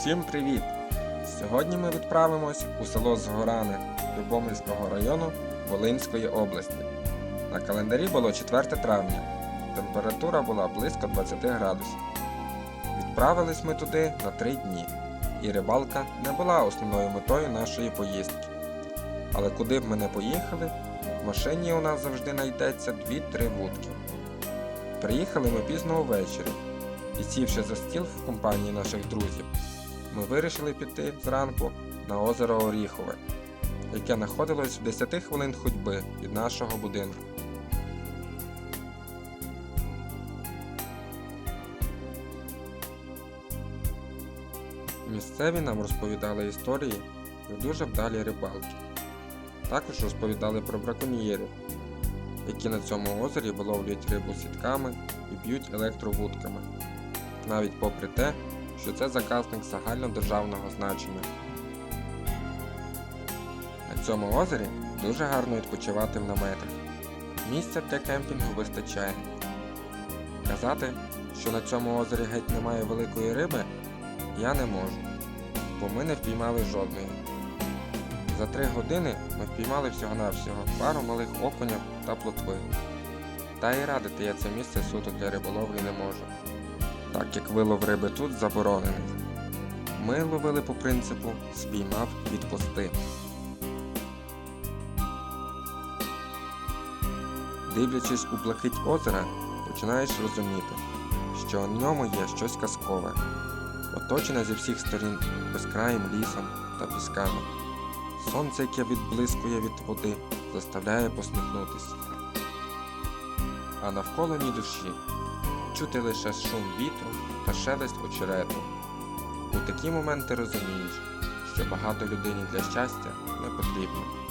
Усім привіт! Сьогодні ми відправимось у село Згоране Любомльського району Волинської області. На календарі було 4 травня. Температура була близько 20 градусів. Відправились ми туди на 3 дні, і рибалка не була основною метою нашої поїздки. Але куди б ми не поїхали, в машині у нас завжди знайдеться 2-3 вудки. Приїхали ми пізно увечері і сівши за стіл в компанії наших друзів, ми вирішили піти зранку на озеро Оріхове, яке знаходилось в 10 хвилин ходьби від нашого будинку. Місцеві нам розповідали історії про дуже вдалі рибалки. Також розповідали про браконьєрів, які на цьому озері виловлюють рибу сітками і б'ють електровудками, навіть попри те, що це заказник загальнодержавного значення. На цьому озері дуже гарно відпочивати в наметах. Місця для кемпінгу вистачає. Казати, що на цьому озері геть немає великої риби, я не можу, бо ми не впіймали жодної. За три години ми впіймали всього-навсього пару малих окунів та плотви. Та і радити я це місце суто для риболовлі не можу, так як вилов риби тут заборонений. Ми ловили по принципу спіймав відпусти. Дивлячись у блакить озера, починаєш розуміти, що в ньому є щось казкове, оточене зі всіх сторін безкраїм лісом та пісками. Сонце, яке відблискує від води, заставляє посміхнутися. А навколо ні душі чути лише шум вітру та шелест очерету. У такі моменти розумієш, що багато людині для щастя не потрібно.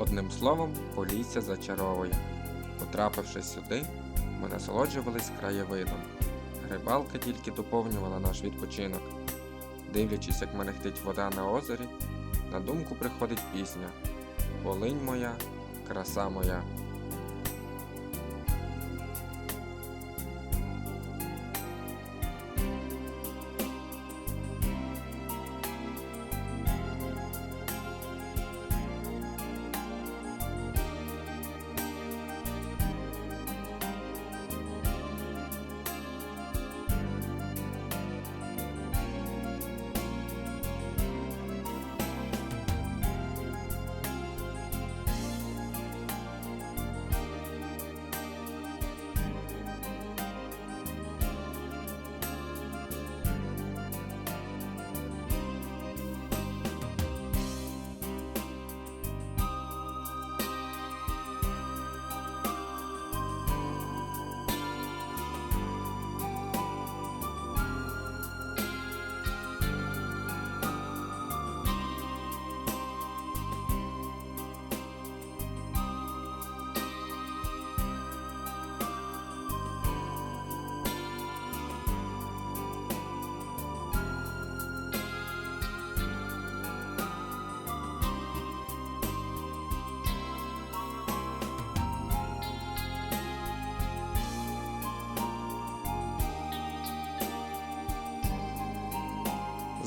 Одним словом, Полісся зачаровує. Потрапивши сюди, ми насолоджувались краєвидом. Рибалка тільки доповнювала наш відпочинок. Дивлячись, як мерехтить вода на озері, на думку приходить пісня Волинь моя, краса моя.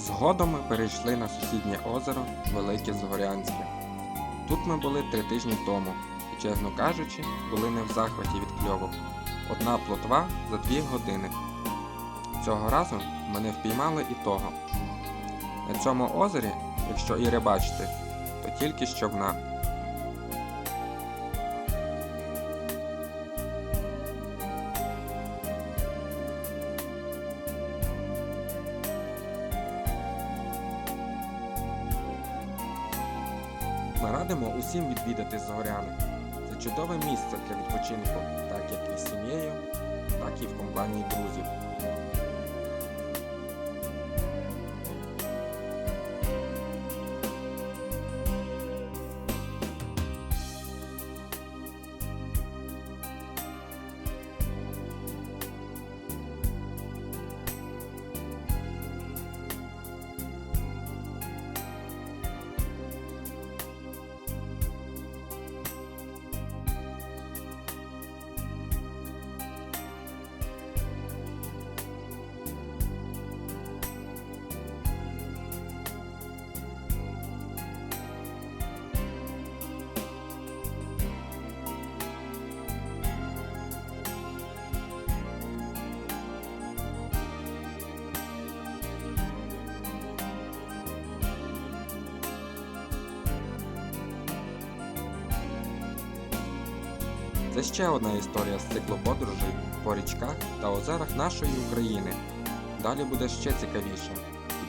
Згодом ми перейшли на сусіднє озеро Велике Згорянське. Тут ми були три тижні тому і, чесно кажучи, були не в захваті від кльову. Одна плотва за дві години. Цього разу ми не впіймали і того. На цьому озері, якщо і рибачити, то тільки з Ми радимо усім відвідати Зоряни. Це чудове місце для відпочинку, так як із сім'єю, так і в компанії друзів. Це ще одна історія з циклу подорожей по річках та озерах нашої України. Далі буде ще цікавіше.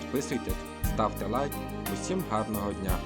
Підписуйтесь, ставте лайк. Усім гарного дня!